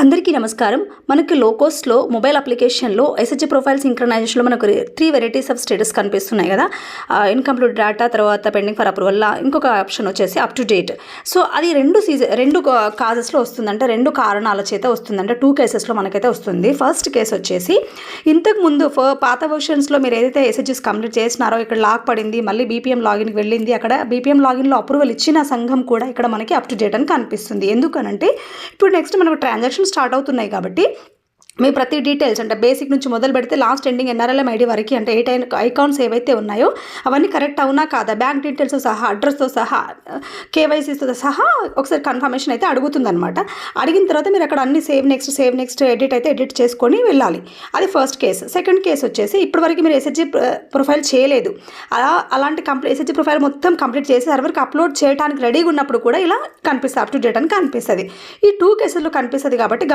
అందరికీ నమస్కారం. మనకి లోకోస్లో మొబైల్ అప్లికేషన్లో ఎస్హెచ్ ప్రొఫైల్ సింక్రనైజేషన్లో మనకు త్రీ వెరైటీస్ ఆఫ్ స్టేటస్ కనిపిస్తున్నాయి కదా. ఇన్కంప్లీట్ డేటా తర్వాత పెండింగ్ ఫర్ అప్రూవల్ ఇంకొక ఆప్షన్ వచ్చేసి అప్ టు డేట్ సో అది రెండు సీజన్ రెండు కాజెస్లో వస్తుందంటే రెండు కారణాల చేత వస్తుందంటే టూ కేసెస్లో మనకైతే వస్తుంది. ఫస్ట్ కేసు వచ్చేసి ఇంతకు ముందు పాత వర్షన్స్లో మీరు ఏదైతే ఎస్హెచ్ఎస్ కంప్లీట్ చేసినారో ఇక్కడ లాక్ పడింది మళ్ళీ బీపీఎం లాగిన్కి వెళ్ళింది అక్కడ బీపీఎం లాగిన్లో అప్రూవల్ ఇచ్చిన సంఘం కూడా ఇక్కడ మనకి అప్ టు డేట్ అని కనిపిస్తుంది. ఎందుకనంటే ఇప్పుడు నెక్స్ట్ మనకు ట్రాన్సాక్షన్ స్టార్ట్ అవుతున్నాయి కాబట్టి మీ ప్రతి డీటెయిల్స్ అంటే బేసిక్ నుంచి మొదలు పెడితే లాస్ట్ ఎండింగ్ ఎన్ఆర్ఎల్ఎం ఐడి వరకు అంటే ఎయిట్ ఐకాన్స్ ఏవైతే ఉన్నాయో అవన్నీ కరెక్ట్ అవునా కాదా? బ్యాంక్ డీటెయిల్స్ సహా అడ్రస్తో సహా కేవైసీతో సహా ఒకసారి కన్ఫర్మేషన్ అయితే అడుగుతుందనమాట అడిగిన తర్వాత మీరు అక్కడ అన్ని save next save next edit అయితే ఎడిట్ చేసుకొని వెళ్ళాలి. అది ఫస్ట్ కేసు సెకండ్ కేసు వచ్చేసి ఇప్పటివరకు మీరు ఎస్హెచ్జి ప్రొఫైల్ చేయలేదు. అలా అలాంటి కంప్లీట్ ఎస్హెచ్జి ప్రొఫైల్ మొత్తం కంప్లీట్ చేసి సర్వర్కి అప్లోడ్ చేయడానికి రెడీగా ఉన్నప్పుడు కూడా ఇలా కనిపిస్తుంది అప్ టు డేట్ అని కనిపిస్తుంది. ఈ టూ కేసుల్లో కనిపిస్తుంది కాబట్టి